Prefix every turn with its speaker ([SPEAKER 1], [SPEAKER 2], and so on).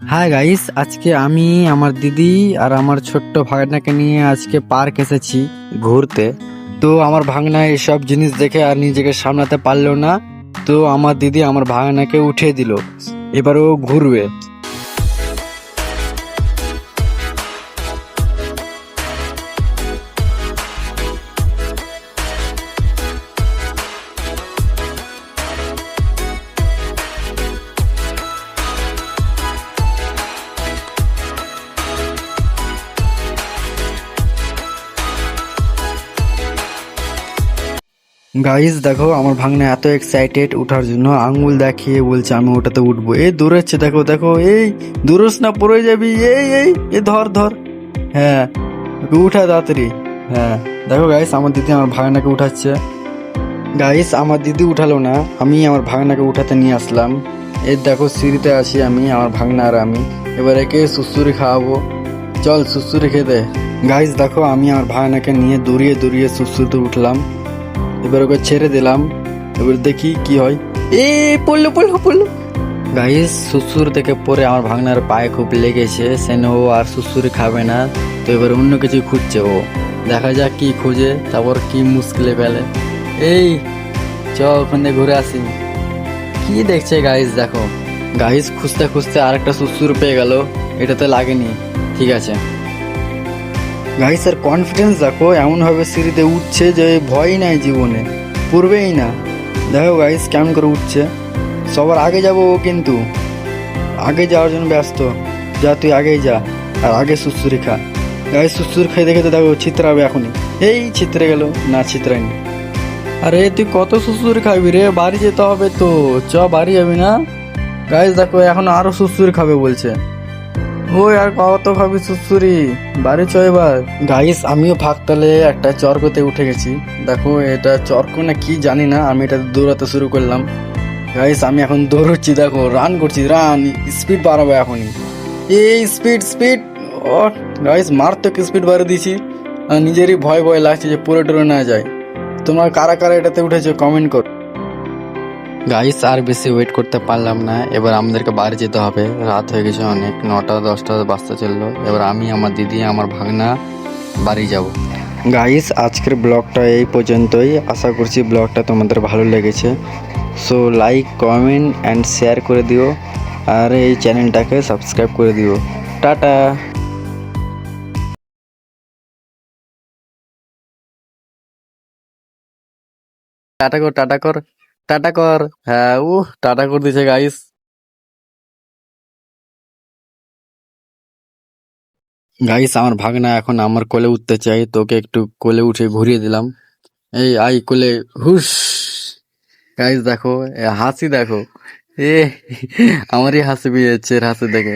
[SPEAKER 1] হ্যাঁ গাইস আজকে আমি, আমার দিদি আর আমার ছোট্ট ভাগনাকে নিয়ে আজকে পার্ক এসেছি ঘুরতে। তো আমার ভাগনা এসব জিনিস দেখে আর নিজেকে সামলাতে পারল না। তো আমার দিদি আমার ভাগনাকে উঠিয়ে দিল। এবার ও ঘুরবে। গাইস দেখো, আমার ভাগনা এত এক্সাইটেড উঠার জন্য আঙ্গুল দেখিয়ে বলছে, আমি ওটাতে উঠবো। এই দৌড়াচ্ছে দেখো দেখো, এই দৌড়স না, পড়ে যাবি, এই এই এ ধর ধর। হ্যাঁ ওকে উঠা তাড়াতাড়ি। হ্যাঁ দেখো গাইস আমার দিদি আমার ভাগনাকে উঠাচ্ছে। গাইস আমার দিদি উঠালো না, আমি আমার ভাগনাকে উঠাতে নিয়ে আসলাম। এই দেখো, সিঁড়িতে আছি আমি, আমার ভাগনা আর আমি। এবার একে সুসুরি খাওয়াবো। চল সুসুরি দে গাইস দেখো, আমি আমার ভাগনাকে নিয়ে দৌড়িয়ে দৌড়িয়ে সুসুরিতে উঠলাম। এবার ওকে ছেড়ে দিলাম। এবার দেখি কি হয়। এ, পড়ল পড়ল পড়ল। গাইস শ্বশুর থেকে পরে আমার ভাগনার পায়ে খুব লেগেছে সেন ও আর শ্বশুর খাবে না, তো এবার অন্য কিছু খুঁজছে ও। দেখা যাক কি খুঁজে, তারপর কি মুশকিলে ফেলে। এই চ ওখানে ঘুরে আসি। কি দেখছে গাইস দেখো। গাইস খুঁজতে খুঁজতে আরেকটা শ্বশুর পেয়ে গেল। এটাতে লাগেনি। ঠিক আছে। গাইসের কনফিডেন্স দেখো এমনভাবে সিঁড়িতে উঠছে যে ভয় নাই জীবনে। পূর্বেই না। দেখো গাইস, কেমন করে উঠছে। সবার আগে যাব ও কিন্তু। আগে যাওয়ার জন্য ব্যস্ত। যা, তুই আগেই যা। আর আগে সুসুরি খা। গাইস সুসুর খেয়ে দেখে তো দেখো চিত্রাবে এখনই। এই চিত্রে গেল। না চিত্রায়নি আরে, তুই কত সুসুর খাবি রে? বাড়ি যেতে হবে তো। চ, বাড়ি যাবি না? গাইস, দেখো, এখন আরও সুসুর খাবে বলছে। ওই আর কত খাবি সুসুরি। বাড়ি চ এবার। গাইস আমিও ফাঁকতালে একটা চরকতে উঠে গেছি। দেখো, এটা চরক না কি জানি না, আমি এটা দৌড়াতে শুরু করলাম। গাইস আমি এখন দৌড়চ্ছি, দেখো রান করছি রান স্পিড বাড়াবো এখনই। এই স্পিড স্পিড ও গাইস মারাত্মক স্পিড বাড়িয়ে দিয়েছি। নিজেরই ভয় ভয় লাগছে যে পুরো টুরে না যায়। তোমরা কারা কারা এটাতে উঠেছো কমেন্ট করো। গাইস আর বেশি ওয়েট করতে পারলাম না। এবার আমাদেরকে বাড়ি যেতে হবে। রাত হয়ে গেছে অনেক। নটা, দশটা বাজতে চলল। এবার আমি, আমার দিদি, আমার ভাগনা বাড়ি যাব। গাইস আজকের ব্লগটা এই পর্যন্তই। আশা করছি ব্লগটা তোমাদের ভালো লেগেছে। So like comment and share করে দিও। আর এই চ্যানেলটাকে সাবস্ক্রাইব করে দিও। টাটা! টাটা কর টাটা কর। টাটা কর। হ্যাঁ উ টাটা করে দিছে গাইস গাইস আমার ভাগনা এখন আমার কোলে উঠতে চাই। তোকে একটু কোলে উঠে ঘুরিয়ে দিলাম। এই, আই, কোলে হুস গাইস দেখো হাসি দেখো। এ, আমারই হাসি পেয়ে যাচ্ছে এর হাসি দেখে।